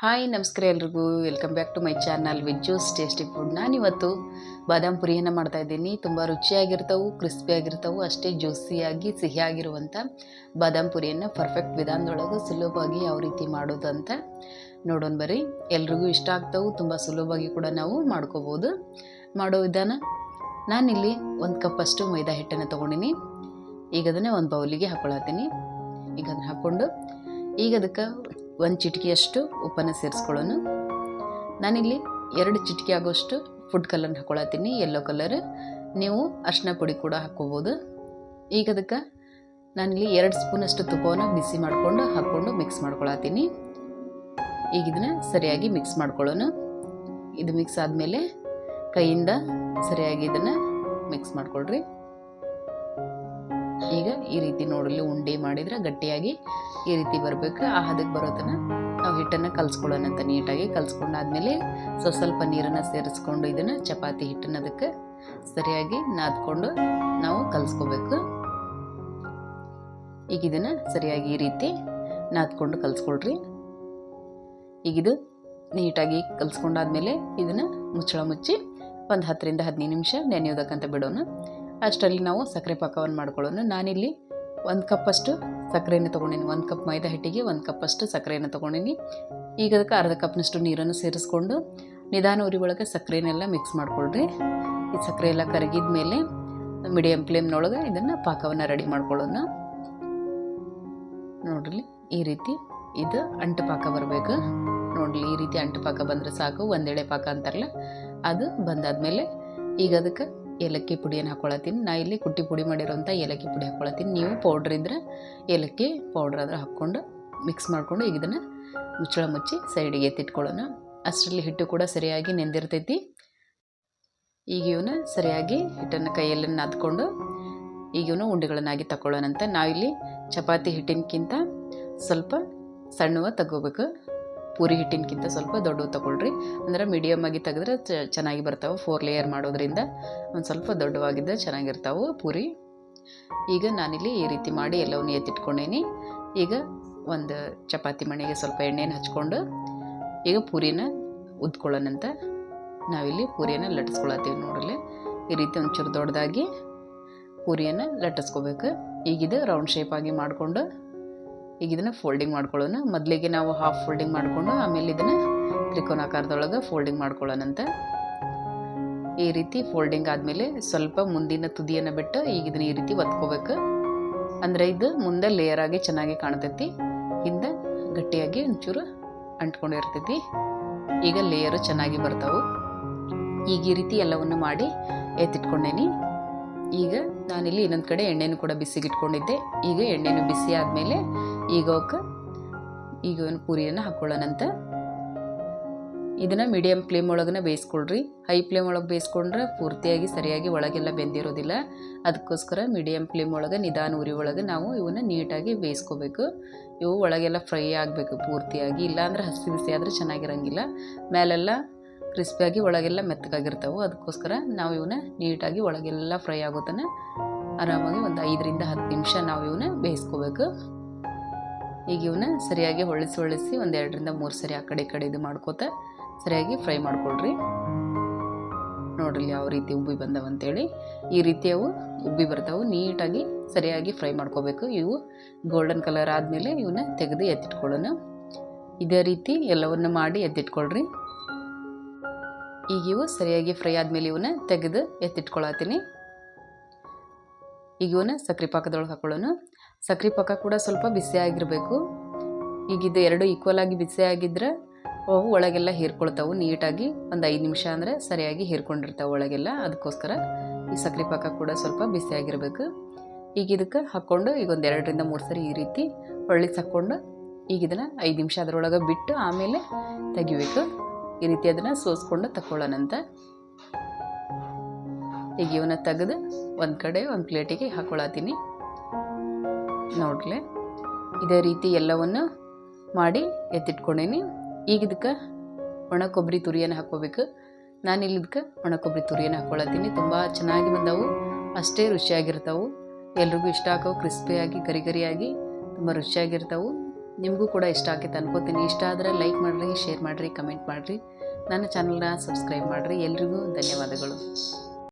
Hi, ನಮಸ್ಕಾರ ಎಲ್ರಿಗೂ. Welcome back to my channel juice tasty food ನಾನಿವತ್ತು ಬಾದಾಮ್ ಪುರಿಯನ್ನು ಮಾಡ್ತಾ ಇದ್ದೀನಿ. ತುಂಬ ರುಚಿಯಾಗಿರ್ತವು ಕ್ರಿಸ್ಪಿಯಾಗಿರ್ತವು ಅಷ್ಟೇ ಜ್ಯೂಸಿಯಾಗಿ ಸಿಹಿಯಾಗಿರುವಂಥ ಬಾದಾಮ್ ಪುರಿಯನ್ನು ಪರ್ಫೆಕ್ಟ್ ವಿಧಾನದೊಳಗೆ ಸುಲಭವಾಗಿ ಯಾವ ರೀತಿ ಮಾಡೋದು ಅಂತ ನೋಡೋಣ ಬರ್ರಿ. ಎಲ್ರಿಗೂ ಇಷ್ಟ ಆಗ್ತವೆ, ತುಂಬ ಸುಲಭವಾಗಿ ಕೂಡ ನಾವು ಮಾಡ್ಕೋಬೋದು. ಮಾಡೋ ವಿಧಾನ? ನಾನಿಲ್ಲಿ ಒಂದು ಕಪ್ಪಷ್ಟು ಮೈದಾ ಹಿಟ್ಟನ್ನು ತೊಗೊಂಡಿನಿ. ಈಗ ಅದನ್ನು ಒಂದು ಬೌಲಿಗೆ ಹಾಕೊಳತ್ತೀನಿ. ಈಗ ಅದನ್ನು ಹಾಕ್ಕೊಂಡು ಈಗ ಅದಕ್ಕೆ ಒಂದು ಚಿಟಿಕೆಯಷ್ಟು ಉಪ್ಪನ್ನು ಸೇರಿಸ್ಕೊಳ್ಳೋಣ. ನಾನಿಲ್ಲಿ ಎರಡು ಚಿಟಿಕೆ ಆಗೋಷ್ಟು ಫುಡ್ ಕಲರ್ನ ಹಾಕೊಳತ್ತೀನಿ ಯೆಲ್ಲೋ ಕಲರ್ ನೀವು ಅರಿಶಿನ ಪುಡಿ ಕೂಡ ಹಾಕ್ಕೋಬೋದು. ಈಗ ಅದಕ್ಕೆ ನಾನಿಲ್ಲಿ ಎರಡು ಸ್ಪೂನಷ್ಟು ತುಪ್ಪವನ್ನು ಬಿಸಿ ಮಾಡಿಕೊಂಡು ಹಾಕ್ಕೊಂಡು ಮಿಕ್ಸ್ ಮಾಡ್ಕೊಳತ್ತೀನಿ. ಈಗ ಇದನ್ನು ಸರಿಯಾಗಿ ಮಿಕ್ಸ್ ಮಾಡ್ಕೊಳ್ಳೋಣ. ಇದು ಮಿಕ್ಸ್ ಆದಮೇಲೆ ಕೈಯಿಂದ ಸರಿಯಾಗಿ ಇದನ್ನು ಮಿಕ್ಸ್ ಮಾಡ್ಕೊಳ್ರಿ. ಈಗ ಈ ರೀತಿ ನೋಡಲಿ ಉಂಡೆ ಮಾಡಿದ್ರೆ ಗಟ್ಟಿಯಾಗಿ ಈ ರೀತಿ ಬರಬೇಕು. ಆ ಹದಕ್ಕೆ ಬರೋತನ ನಾವು ಹಿಟ್ಟನ್ನು ಕಲಿಸ್ಕೊಳ್ಳೋಣ ಅಂತ ನೀಟಾಗಿ ಕಲಿಸ್ಕೊಂಡಾದ್ಮೇಲೆ ಸ್ವಲ್ಪ ಸ್ವಲ್ಪ ನೀರನ್ನು ಸೇರಿಸ್ಕೊಂಡು ಇದನ್ನು ಚಪಾತಿ ಹಿಟ್ಟನ್ನು ಅದಕ್ಕೆ ಸರಿಯಾಗಿ ನಾದ್ಕೊಂಡು ನಾವು ಕಲಿಸ್ಕೋಬೇಕು. ಈಗ ಇದನ್ನು ಸರಿಯಾಗಿ ಈ ರೀತಿ ನಾದ್ಕೊಂಡು ಕಲಿಸ್ಕೊಳ್ರಿ. ಈಗಿದು ನೀಟಾಗಿ ಕಲಿಸ್ಕೊಂಡಾದ್ಮೇಲೆ ಇದನ್ನು ಮುಚ್ಚಳ ಮುಚ್ಚಿ ಒಂದು ಹತ್ತರಿಂದ ಹದಿನೈದು ನಿಮಿಷ ನೆನೆಯೋದಕ್ಕಂತ ಬಿಡೋಣ. ಅಷ್ಟರಲ್ಲಿ ನಾವು ಸಕ್ಕರೆ ಪಾಕವನ್ನು ಮಾಡ್ಕೊಳ್ಳೋಣ. ನಾನಿಲ್ಲಿ ಒಂದು ಕಪ್ಪಷ್ಟು ಸಕ್ಕರೆಯನ್ನು ತೊಗೊಂಡಿನಿ. ಒಂದು ಕಪ್ ಮೈದಾ ಹಿಟ್ಟಿಗೆ, ಒಂದು ಕಪ್ಪಷ್ಟು ಸಕ್ಕರೆಯನ್ನು ತೊಗೊಂಡಿನಿ. ಈಗ ಅದಕ್ಕೆ ಅರ್ಧ ಕಪ್ನಷ್ಟು ನೀರನ್ನು ಸೇರಿಸ್ಕೊಂಡು ನಿಧಾನ ಉರಿ ಒಳಗೆ ಸಕ್ಕರೆನೆಲ್ಲ ಮಿಕ್ಸ್ ಮಾಡ್ಕೊಳ್ರಿ. ಈ ಸಕ್ಕರೆ ಎಲ್ಲ ಕರಗಿದ ಮೇಲೆ ಮೀಡಿಯಮ್ ಫ್ಲೇಮ್ನೊಳಗೆ ಇದನ್ನು ಪಾಕವನ್ನು ರೆಡಿ ಮಾಡ್ಕೊಳ್ಳೋಣ. ನೋಡ್ರಿ, ಈ ರೀತಿ ಇದು ಅಂಟು ಪಾಕ ಬರಬೇಕು. ನೋಡಲಿ ಈ ರೀತಿ ಅಂಟು ಪಾಕ ಬಂದರೆ ಸಾಕು. ಒಂದೆಳೆ ಪಾಕ ಅಂತಾರಲ್ಲ, ಅದು ಬಂದಾದ ಮೇಲೆ ಈಗ ಅದಕ್ಕೆ ಏಲಕ್ಕಿ ಪುಡಿಯನ್ನು ಹಾಕ್ಕೊಳತ್ತೀನಿ ನಾ ಇಲ್ಲಿ ಕುಟ್ಟಿ ಪುಡಿ ಮಾಡಿರೋಂಥ ಏಲಕ್ಕಿ ಪುಡಿ ಹಾಕ್ಕೊಳತ್ತೀನಿ ನೀವು ಪೌಡ್ರ್ ಇದ್ದರೆ ಏಲಕ್ಕಿ ಪೌಡ್ರ್ ಆದ್ರೆ ಹಾಕ್ಕೊಂಡು ಮಿಕ್ಸ್ ಮಾಡಿಕೊಂಡು ಈಗ ಇದನ್ನು ಮುಚ್ಚಳ ಮುಚ್ಚಿ ಸೈಡಿಗೆ ಎತ್ತಿಟ್ಕೊಳ್ಳೋಣ. ಅಷ್ಟರಲ್ಲಿ ಹಿಟ್ಟು ಕೂಡ ಸರಿಯಾಗಿ ನೆಂದಿರ್ತೈತಿ. ಈಗ ಇವನ್ನ ಸರಿಯಾಗಿ ಹಿಟ್ಟನ್ನು ಕೈಯಲ್ಲಿ ನಾದ್ಕೊಂಡು ಈಗ ಇವನು ಉಂಡೆಗಳನ್ನಾಗಿ ತಗೊಳ್ಳೋಣಂತ ನಾವಿಲ್ಲಿ ಚಪಾತಿ ಹಿಟ್ಟಿನಕ್ಕಿಂತ ಸ್ವಲ್ಪ ಸಣ್ಣವ ತಗೋಬೇಕು. ಪೂರಿ ಹಿಟ್ಟಿನಕ್ಕಿಂತ ಸ್ವಲ್ಪ ದೊಡ್ಡವು ತಗೊಳ್ರಿ. ಅಂದ್ರೆ ಮೀಡಿಯಮ್ ಆಗಿ ತೆಗೆದ್ರೆ ಚೆನ್ನಾಗಿ ಬರ್ತಾವೆ. ಫೋರ್ ಲೇಯರ್ ಮಾಡೋದ್ರಿಂದ ಒಂದು ಸ್ವಲ್ಪ ದೊಡ್ಡವಾಗಿದ್ದರೆ ಚೆನ್ನಾಗಿರ್ತಾವೆ ಪೂರಿ. ಈಗ ನಾನಿಲ್ಲಿ ಈ ರೀತಿ ಮಾಡಿ ಎಲ್ಲವನ್ನು ಎತ್ತಿಟ್ಕೊಂಡೇನಿ. ಈಗ ಒಂದು ಚಪಾತಿ ಮಣೆಗೆ ಸ್ವಲ್ಪ ಎಣ್ಣೆನ ಹಚ್ಕೊಂಡು ಈಗ ಪೂರಿನ ಉದ್ಕೊಳ್ಳೋಣಂತ ನಾವಿಲ್ಲಿ ಪೂರಿಯನ್ನು ಲಟ್ಟಿಸ್ಕೊಳತ್ತೀವಿ ನೋಡಲಿ ಈ ರೀತಿ ಒಂಚೂರು ದೊಡ್ಡದಾಗಿ ಪೂರಿಯನ್ನು ಲಟ್ಟಿಸ್ಕೋಬೇಕು. ಈಗಿದು ರೌಂಡ್ ಶೇಪಾಗಿ ಮಾಡಿಕೊಂಡು ಈಗ ಇದನ್ನು ಫೋಲ್ಡಿಂಗ್ ಮಾಡ್ಕೊಳ್ಳೋಣ. ಮೊದಲಿಗೆ ನಾವು ಹಾಫ್ ಫೋಲ್ಡಿಂಗ್ ಮಾಡಿಕೊಂಡು ಆಮೇಲೆ ಇದನ್ನು ತ್ರಿಕೋನಾಕಾರದೊಳಗೆ ಫೋಲ್ಡಿಂಗ್ ಮಾಡ್ಕೊಳ್ಳೋಣಂತ ಈ ರೀತಿ ಫೋಲ್ಡಿಂಗ್ ಆದಮೇಲೆ ಸ್ವಲ್ಪ ಮುಂದಿನ ತುದಿಯನ್ನು ಬಿಟ್ಟು ಈಗ ಇದನ್ನ ಈ ರೀತಿ ಒತ್ಕೋಬೇಕು. ಅಂದರೆ ಇದು ಮುಂದೆ ಲೇಯರ್ ಆಗಿ ಚೆನ್ನಾಗಿ ಕಾಣ್ತೈತಿ. ಹಿಂದೆ ಗಟ್ಟಿಯಾಗಿ ಒಂಚೂರು ಅಂಟ್ಕೊಂಡಿರ್ತೈತಿ. ಈಗ ಲೇಯರು ಚೆನ್ನಾಗಿ ಬರ್ತಾವೆ. ಈಗ ಈ ರೀತಿ ಎಲ್ಲವನ್ನು ಮಾಡಿ ಎತ್ತಿಟ್ಕೊಂಡೇನಿ. ಈಗ ನಾನಿಲ್ಲಿ ಇನ್ನೊಂದು ಕಡೆ ಎಣ್ಣೆನೂ ಕೂಡ ಬಿಸಿಗಿಟ್ಕೊಂಡಿದ್ದೆ. ಈಗ ಎಣ್ಣೆನೂ ಬಿಸಿ ಆದಮೇಲೆ ಈಗ ಅವಕ್ಕೆ ಈಗ ಒಂದು ಪೂರಿಯನ್ನು ಹಾಕ್ಕೊಳ್ಳೋಣಂತ ಇದನ್ನು ಮೀಡಿಯಮ್ ಫ್ಲೇಮ್ ಒಳಗನೆ ಬೇಯಿಸ್ಕೊಳ್ರಿ. ಹೈ ಫ್ಲೇಮ್ ಒಳಗೆ ಬೇಯಿಸ್ಕೊಂಡ್ರೆ ಪೂರ್ತಿಯಾಗಿ ಸರಿಯಾಗಿ ಒಳಗೆಲ್ಲ ಬೆಂದಿರೋದಿಲ್ಲ. ಅದಕ್ಕೋಸ್ಕರ ಮೀಡಿಯಮ್ ಫ್ಲೇಮ್ ಒಳಗೆ ನಿಧಾನ ಉರಿ ಒಳಗೆ ನಾವು ಇವನ್ನ ನೀಟಾಗಿ ಬೇಯಿಸ್ಕೋಬೇಕು. ಇವು ಒಳಗೆಲ್ಲ ಫ್ರೈ ಆಗಬೇಕು ಪೂರ್ತಿಯಾಗಿ. ಇಲ್ಲಾಂದ್ರೆ ಹಸಿ ಬಿಸಿ ಆದರೆ ಚೆನ್ನಾಗಿರಂಗಿಲ್ಲ. ಮೇಲೆಲ್ಲ ಕ್ರಿಸ್ಪಿಯಾಗಿ ಒಳಗೆಲ್ಲ ಮೆತ್ತಗಾಗಿರ್ತಾವೆ. ಅದಕ್ಕೋಸ್ಕರ ನಾವು ಇವನ್ನ ನೀಟಾಗಿ ಒಳಗೆಲ್ಲ ಫ್ರೈ ಆಗೋತನ ಆರಾಮಾಗಿ ಒಂದು ಐದರಿಂದ ಹತ್ತು ನಿಮಿಷ ನಾವು ಇವನ್ನ ಬೇಯಿಸ್ಕೋಬೇಕು. ಈಗ ಇವನ್ನ ಸರಿಯಾಗಿ ಹೊಳಿಸಿ ಹೊಳಿಸಿ ಒಂದು ಎರಡರಿಂದ ಮೂರು ಸರಿ ಆ ಕಡೆ ಈ ಕಡೆ ಇದು ಮಾಡ್ಕೋತ ಸರಿಯಾಗಿ ಫ್ರೈ ಮಾಡ್ಕೊಳ್ರಿ. ನೋಡ್ರಿ ಯಾವ ರೀತಿ ಉಬ್ಬಿ ಬಂದವಂತೇಳಿ ಈ ರೀತಿ ಅವು ಉಬ್ಬಿ ಬರ್ತಾವೆ. ನೀಟಾಗಿ ಸರಿಯಾಗಿ ಫ್ರೈ ಮಾಡ್ಕೋಬೇಕು. ಇವು ಗೋಲ್ಡನ್ ಕಲರ್ ಆದಮೇಲೆ ಇವನ್ನ ತೆಗೆದು ಎತ್ತಿಟ್ಕೊಳ್ಳೋಣ. ಇದೇ ರೀತಿ ಎಲ್ಲವನ್ನು ಮಾಡಿ ಎತ್ತಿಟ್ಕೊಳ್ರಿ. ಈಗ ಇವು ಸರಿಯಾಗಿ ಫ್ರೈ ಆದಮೇಲೆ ಇವನ್ನ ತೆಗೆದು ಎತ್ತಿಟ್ಕೊಳತ್ತೀನಿ. ಈಗ ಇವನ್ನ ಸಕ್ರೆ ಪಾಕದೊಳಗೆ ಹಾಕೊಳ್ಳೋಣ. ಸಕ್ರೆ ಪಾಕ ಕೂಡ ಸ್ವಲ್ಪ ಬಿಸಿಯಾಗಿರಬೇಕು ಈಗ ಇದು ಎರಡು ಈಕ್ವಲ್ ಆಗಿ ಬಿಸಿ ಆಗಿದ್ರೆ ಅವು ಒಳಗೆಲ್ಲ ಹೀರ್ಕೊಳ್ತಾವೆ. ನೀಟಾಗಿ ಒಂದು ಐದು ನಿಮಿಷ ಅಂದರೆ ಸರಿಯಾಗಿ ಹೀರ್ಕೊಂಡಿರ್ತಾವೆ ಒಳಗೆಲ್ಲ. ಅದಕ್ಕೋಸ್ಕರ ಈ ಸಕ್ರೆ ಪಾಕ ಕೂಡ ಸ್ವಲ್ಪ ಬಿಸಿಯಾಗಿರಬೇಕು ಈಗ ಇದಕ್ಕೆ ಹಾಕ್ಕೊಂಡು ಈಗ ಒಂದು ಎರಡರಿಂದ ಮೂರು ಸರಿ ಈ ರೀತಿ ಹೊಳ್ಳಿಸ್ ಹಾಕ್ಕೊಂಡು ಈಗ ಇದನ್ನು ಐದು ನಿಮಿಷ ಅದರೊಳಗೆ ಬಿಟ್ಟು ಆಮೇಲೆ ತೆಗಿಬೇಕು. ಈ ರೀತಿ ಅದನ್ನು ಸೋಸ್ಕೊಂಡು ತಗೊಳ್ಳೋಣಂತ ಈಗ ಇವನ್ನ ತೆಗೆದು ಒಂದು ಕಡೆ ಒಂದು ಪ್ಲೇಟಿಗೆ ಹಾಕ್ಕೊಳತ್ತೀನಿ ನೋಡ್ಲೆ. ಇದೇ ರೀತಿ ಎಲ್ಲವನ್ನು ಮಾಡಿ ಎತ್ತಿಟ್ಕೊಂಡೇನಿ. ಈಗ ಇದಕ್ಕೆ ಒಣ ಕೊಬ್ಬರಿ ತುರಿಯನ್ನು ಹಾಕ್ಕೋಬೇಕು. ನಾನು ಇಲ್ಲಿ ಇದಕ್ಕೆ ಒಣ ಕೊಬ್ಬರಿ ತುರಿಯನ್ನು ಹಾಕ್ಕೊಳತ್ತೀನಿ ತುಂಬ ಚೆನ್ನಾಗಿ ಬಂದವು. ಅಷ್ಟೇ ರುಚಿಯಾಗಿರ್ತಾವೆ. ಎಲ್ರಿಗೂ ಇಷ್ಟ ಆಗೋ ಕ್ರಿಸ್ಪಿಯಾಗಿ ಗರಿ ಗರಿಯಾಗಿ ತುಂಬ ರುಚಿಯಾಗಿರ್ತಾವೆ. ನಿಮಗೂ ಕೂಡ ಇಷ್ಟ ಆಗೈತೆ ಅನ್ಕೋತೀನಿ. ಇಷ್ಟ ಆದರೆ ಲೈಕ್ ಮಾಡಿರಿ ಶೇರ್ ಮಾಡಿರಿ ಕಮೆಂಟ್ ಮಾಡಿರಿ. ನನ್ನ ಚಾನಲ್ನ ಸಬ್ಸ್ಕ್ರೈಬ್ ಮಾಡಿರಿ. ಎಲ್ರಿಗೂ ಧನ್ಯವಾದಗಳು.